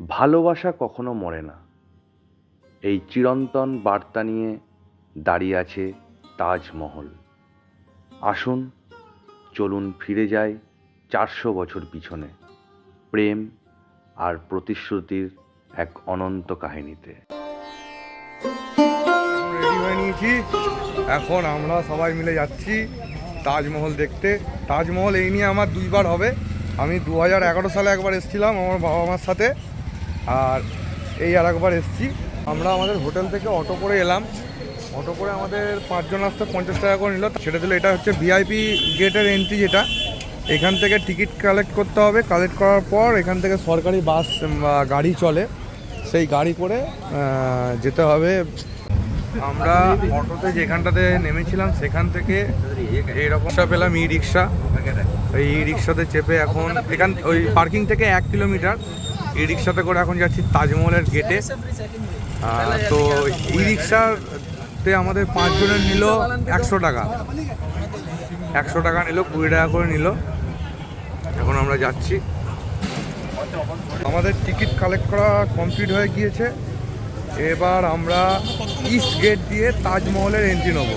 ভালোবাসা কখনো মরে না। এই চিরন্তন বার্তা নিয়ে দাঁড়িয়ে আছে তাজমহল। আসুন, চলুন ফিরে যাই চারশো বছর পিছনে, প্রেম আর প্রতিশ্রুতির এক অনন্ত কাহিনীতে। নিয়েছি। এখন আমরা সবাই মিলে যাচ্ছি তাজমহল দেখতে। তাজমহল এই নিয়ে আমার দুইবার হবে। আমি দু হাজার এগারো সালে একবার এসেছিলাম আমার বাবা মার সাথে। আর এই আর একবার এসেছি। আমরা আমাদের হোটেল থেকে অটো করে এলাম। অটো করে আমাদের পাঁচজন আসতে পঞ্চাশ টাকা করে নিল। সেটা দিল, এটা হচ্ছে ভিআইপি গেটের এন্ট্রি যেটা। এখান থেকে টিকিট কালেক্ট করতে হবে। কালেক্ট করার পর এখান থেকে সরকারি বাস গাড়ি চলে। সেই গাড়ি করে যেতে হবে। আমরা অটোতে যেখানটাতে নেমেছিলাম, সেখান থেকে এইরকমটা পেলাম ই রিক্সা এই রিক্সাতে চেপে এখন, এখান, ওই পার্কিং থেকে এক কিলোমিটার ই রিক্সাতে করে এখন যাচ্ছি তাজমহলের গেটে তো ই রিক্সাতে আমাদের পাঁচজনের নিল একশো টাকা। একশো টাকা নিল, কুড়ি টাকা করে নিল। এখন আমরা যাচ্ছি। আমাদের টিকিট কালেক্ট করা কমপ্লিট হয়ে গিয়েছে। এবার আমরা ইস্ট গেট দিয়ে তাজমহলের এন্ট্রি নেব।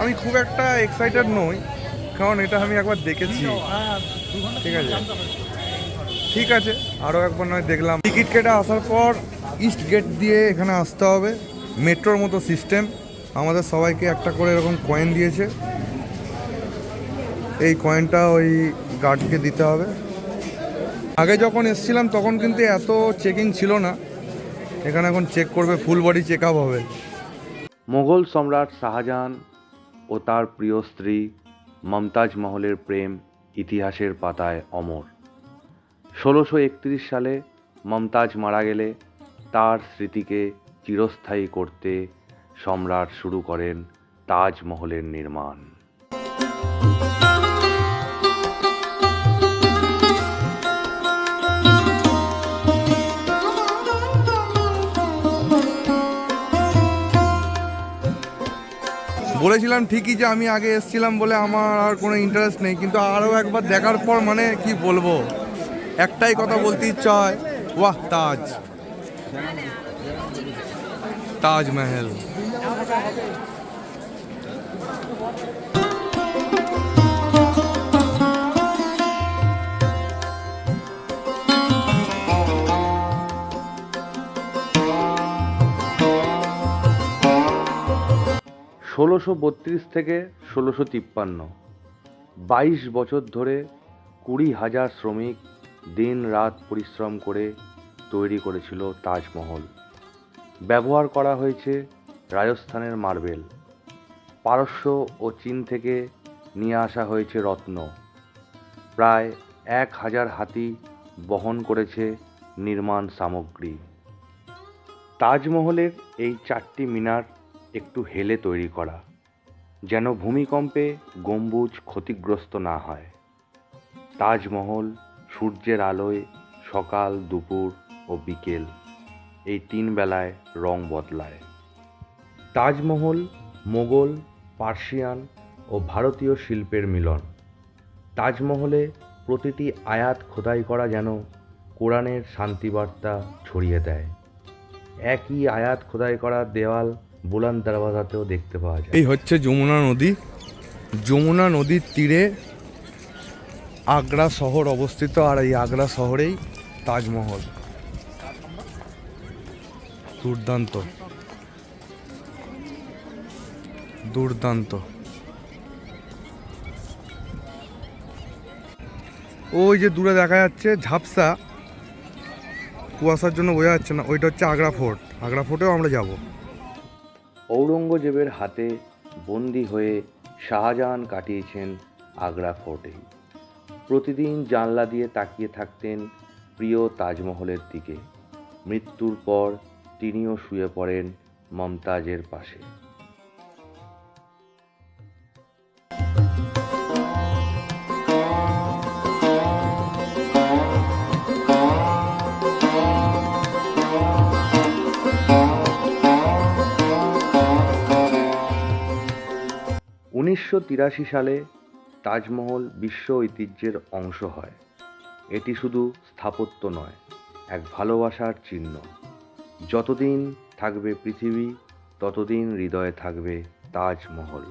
আমি খুব একটা এক্সাইটেড নই। কারণ এটা আমি একবার দেখেছি। ঠিক আছে। ঠিক আছে আরও একবার নয়, দেখলাম। টিকিট কেটে আসার পর ইস্ট গেট দিয়ে এখানে আসতে হবে। মেট্রোর মতো সিস্টেম আমাদের সবাইকে একটা করে এরকম কয়েন দিয়েছে। এই কয়েনটা ওই গার্ডকে দিতে হবে। আগে যখন এসছিলাম, তখন কিন্তু এত চেকিং ছিল না। এখানে এখন চেক করবে ফুল বডি চেক আপ হবে। মোগল সম্রাট শাহজাহান ও তার প্রিয় স্ত্রী মমতাজ মহলের প্রেম ইতিহাসের পাতায় অমর। ষোলোশো একত্রিশ সালে মমতাজ মারা গেলে তার স্মৃতিকে চিরস্থায়ী করতে সম্রাট শুরু করেন তাজমহলের নির্মাণ। বলেছিলাম ঠিকই যে আমি আগে এসেছিলাম বলে আমার আর কোনো ইন্টারেস্ট নেই, কিন্তু আরও একবার দেখার পর মানে কি বলব? একটাই কথা বলতে ইচ্ছা হয় ওয়াহ তাজ। তাজমহল। ষোলোশো বত্রিশ থেকে ষোলোশো তিপ্পান্ন, বাইশ বছর ধরে কুড়ি হাজার শ্রমিক দিন রাত পরিশ্রম করে তৈরি করেছিল তাজমহল। ব্যবহার করা হয়েছে রাজস্থানের মার্বেল। পারস্য ও চীন থেকে নিয়ে আসা হয়েছে রত্ন। প্রায় এক হাজার হাতি বহন করেছে নির্মাণ সামগ্রী। তাজমহলের এই চারটি মিনার একটু হেলে তৈরি করা, যেন ভূমিকম্পে গম্বুজ ক্ষতিগ্রস্ত না হয়। তাজমহল, সূর্যের আলোয় সকাল, দুপুর ও বিকেল এই তিন বেলায় রং বদলায়। তাজমহল, মোগল, পার্সিয়ান ও ভারতীয় শিল্পের মিলন। তাজমহলে প্রতিটি আয়াত খোদাই করা যেন কোরআনের শান্তিবার্তা ছড়িয়ে দেয়। একই আয়াত খোদাই করা দেওয়াল বুলান দরওয়াজাতেও দেখতে পাওয়া যায়। এই হচ্ছে যমুনা নদী। যমুনা নদীর তীরে আগ্রা শহর অবস্থিত, আর এই আগ্রা শহরেই তাজমহল। দুর্দান্ত। দুর্দান্ত। ওই যে দূরে দেখা যাচ্ছে ঝাপসা, কুয়াশার জন্য বোঝা যাচ্ছে না। ওইটা হচ্ছে আগ্রা ফোর্ট। আগ্রা ফোর্টেও আমরা যাব। ঔরঙ্গজেবের হাতে বন্দি হয়ে শাহজাহান কাটিয়েছেন আগ্রা ফোর্টে। প্রতিদিন জানলা দিয়ে তাকিয়ে থাকতেন প্রিয় তাজমহলের দিকে। মৃত্যুর পর তিনিও শুয়ে পড়েন মমতাজের পাশে। উনিশশো তিরাশি সালে তাজমহল বিশ্ব ঐতিহ্যের অংশ হয়। এটি শুধু স্থাপত্য নয়, এক ভালোবাসার চিহ্ন। যতদিন থাকবে পৃথিবী, ততদিন হৃদয়ে থাকবে তাজমহল।